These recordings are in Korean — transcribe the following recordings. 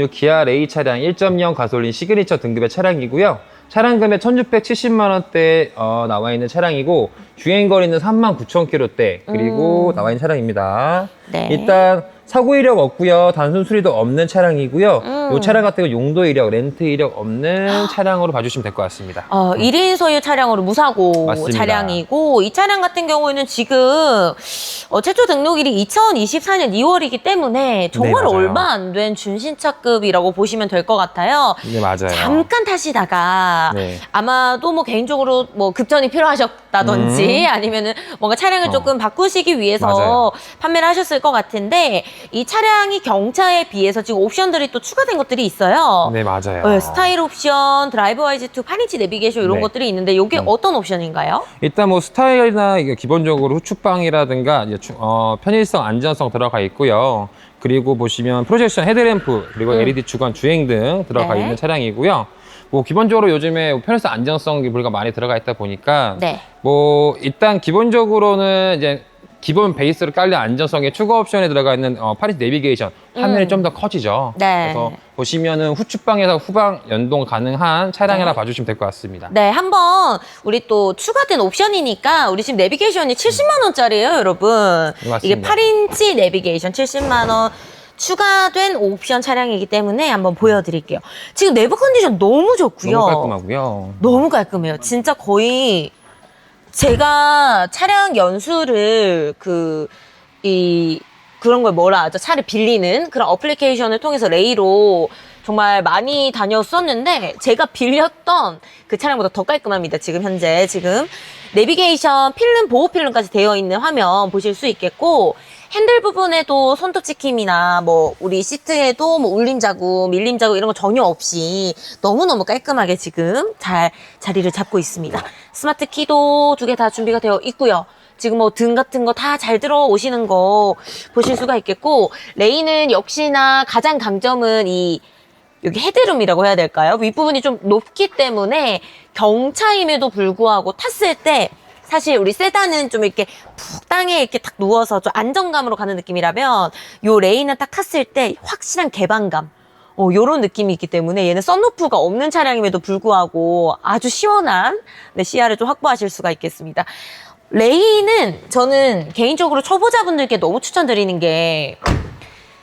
올뉴 기아 레이 차량 1.0 가솔린 시그니처 등급의 차량이고요. 차량 금액 1,670만 원대 어, 나와 있는 차량이고 주행 거리는 39,000km대 그리고 나와 있는 차량입니다. 음. 네. 일단 사고 이력 없고요. 단순 수리도 없는 차량이고요. 음. 이 차량 같은 거 용도 이력, 렌트 이력 없는 차량으로 봐주시면 될 것 같습니다. 어, 1인 소유 차량으로 무사고 맞습니다. 차량이고 이 차량 같은 경우에는 지금 어, 최초 등록일이 2024년 2월이기 때문에 정말 네, 맞아요. 얼마 안 된 준신차급이라고 보시면 될 것 같아요. 네 맞아요. 잠깐 타시다가 네. 아마도 뭐 개인적으로 뭐 급전이 필요하셨다든지 아니면은 뭔가 차량을 음. 어. 조금 바꾸시기 위해서 맞아요. 판매를 하셨을 것 같은데 이 차량이 경차에 비해서 지금 옵션들이 또 추가된 것들이 있어요. 네 맞아요. 네, 스타일 옵션, 드라이브 와이즈2, 파니치 내비게이션 이런 네. 것들이 있는데 이게 음. 어떤 옵션인가요? 일단 뭐 스타일이나 이게 기본적으로 후축방이라든가 이제 추- 어, 편의성, 안전성 들어가 있고요. 그리고 보시면 프로젝션 헤드램프 그리고 음. LED 주간 주행 등 들어가 네. 있는 차량이고요. 뭐 기본적으로 요즘에 편의성 안전성 기술가 많이 들어가 있다 보니까 네. 뭐 일단 기본적으로는 이제 기본 베이스로 깔린 안전성의 추가 옵션에 들어가 있는 어, 파리스 내비게이션 화면이 음. 좀 더 커지죠. 네. 그래서 보시면은 후축방에서 후방 연동 가능한 차량이라 봐주시면 될 것 같습니다. 네, 한번 우리 또 추가된 옵션이니까 우리 지금 내비게이션이 70만 원짜리예요, 여러분. 맞습니다. 이게 8인치 내비게이션 70만 원 추가된 옵션 차량이기 때문에 한번 보여드릴게요. 지금 내부 컨디션 너무 좋고요. 너무 깔끔하고요. 너무 깔끔해요. 진짜 거의 제가 차량 연수를 그, 이, 그런 걸 뭐라 하죠? 차를 빌리는 그런 어플리케이션을 통해서 레이로 정말 많이 다녔었는데 제가 빌렸던 그 차량보다 더 깔끔합니다. 지금 현재 지금 내비게이션 필름 보호 필름까지 되어 있는 화면 보실 수 있겠고 핸들 부분에도 손톱 찍힘이나 뭐 우리 시트에도 뭐 울림 자국, 밀림 자국 이런 거 전혀 없이 너무너무 깔끔하게 지금 잘 자리를 잡고 있습니다. 스마트 키도 두 개 다 준비가 되어 있고요. 지금 뭐 등 같은 거 다 잘 들어오시는 거 보실 수가 있겠고 레이는 역시나 가장 강점은 이 여기 헤드룸이라고 해야 될까요? 윗부분이 좀 높기 때문에 경차임에도 불구하고 탔을 때 사실 우리 세단은 좀 이렇게 푹 땅에 이렇게 딱 누워서 좀 안정감으로 가는 느낌이라면 요 레이는 딱 탔을 때 확실한 개방감 어, 요런 느낌이 있기 때문에 얘는 썬루프가 없는 차량임에도 불구하고 아주 시원한 네, 시야를 좀 확보하실 수가 있겠습니다. 레이는 저는 개인적으로 초보자분들께 너무 추천드리는 게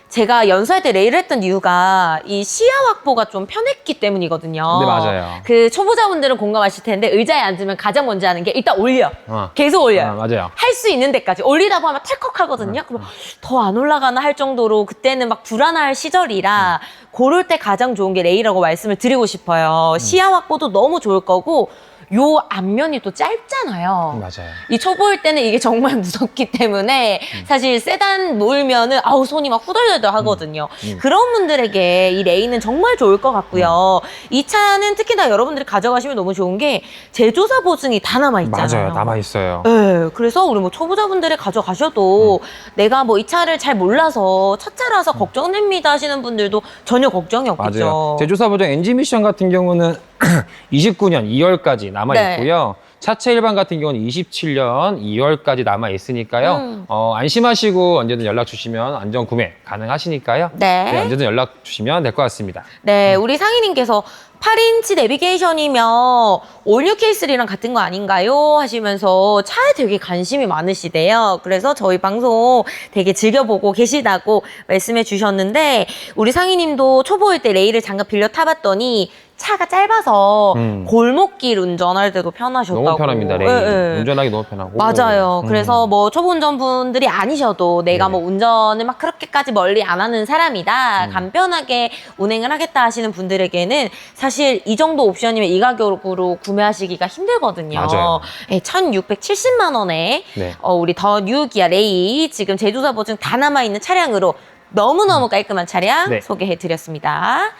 제가 연수할 때 레이를 했던 이유가 이 시야 확보가 좀 편했기 때문이거든요. 네, 맞아요. 그 초보자분들은 공감하실 텐데 의자에 앉으면 가장 먼저 하는 게 일단 올려. 어. 계속 올려요. 아, 맞아요. 할 수 있는 데까지 올리다 보면 털컥하거든요. 그럼 더 안 올라가나 할 정도로 그때는 막 불안할 시절이라 고를 때 가장 좋은 게 레이라고 말씀을 드리고 싶어요. 시야 확보도 너무 좋을 거고 요 앞면이 또 짧잖아요. 맞아요. 이 초보일 때는 이게 정말 무섭기 때문에 사실 세단 놓으면은 아우 손이 막 후덜덜 하거든요. 음. 그런 분들에게 이 레이는 정말 좋을 것 같고요. 이 차는 특히나 여러분들이 가져가시면 너무 좋은 게 제조사 보증이 다 남아 있잖아요. 맞아요. 남아 있어요. 네, 그래서 우리 뭐 초보자분들이 가져가셔도 내가 뭐 이 차를 잘 몰라서 첫 차라서 걱정됩니다 하시는 분들도 전혀 걱정이 없겠죠. 맞아요. 제조사 보정 엔진 미션 같은 경우는 29년 2월까지 남아 네. 있고요. 차체 일반 같은 경우는 27년 2월까지 남아 있으니까요. 음. 어, 안심하시고 언제든 연락 주시면 안전 구매 가능하시니까요. 네. 네, 언제든 연락 주시면 될 것 같습니다. 네, 우리 상희님께서 8인치 내비게이션이면 올뉴 케이스리랑 같은 거 아닌가요? 하시면서 차에 되게 관심이 많으시대요. 그래서 저희 방송 되게 즐겨보고 계시다고 말씀해 주셨는데, 우리 상희님도 초보일 때 레일을 잠깐 빌려 타봤더니 차가 짧아서 음. 골목길 운전할 때도 편하셨다고. 너무 편합니다. 레이. 예, 예. 운전하기 너무 편하고. 맞아요. 음. 그래서 뭐 초보 운전분들이 아니셔도 내가 네네. 뭐 운전을 막 그렇게까지 멀리 안 하는 사람이다. 음. 간편하게 운행을 하겠다 하시는 분들에게는 사실 이 정도 옵션이면 이 가격으로 구매하시기가 힘들거든요. 맞아요. 네, 1,670만 원에 네. 어, 우리 더 뉴 기아 레이 지금 제조사 보증 다 남아 있는 차량으로 너무너무 깔끔한 차량 네. 소개해 드렸습니다.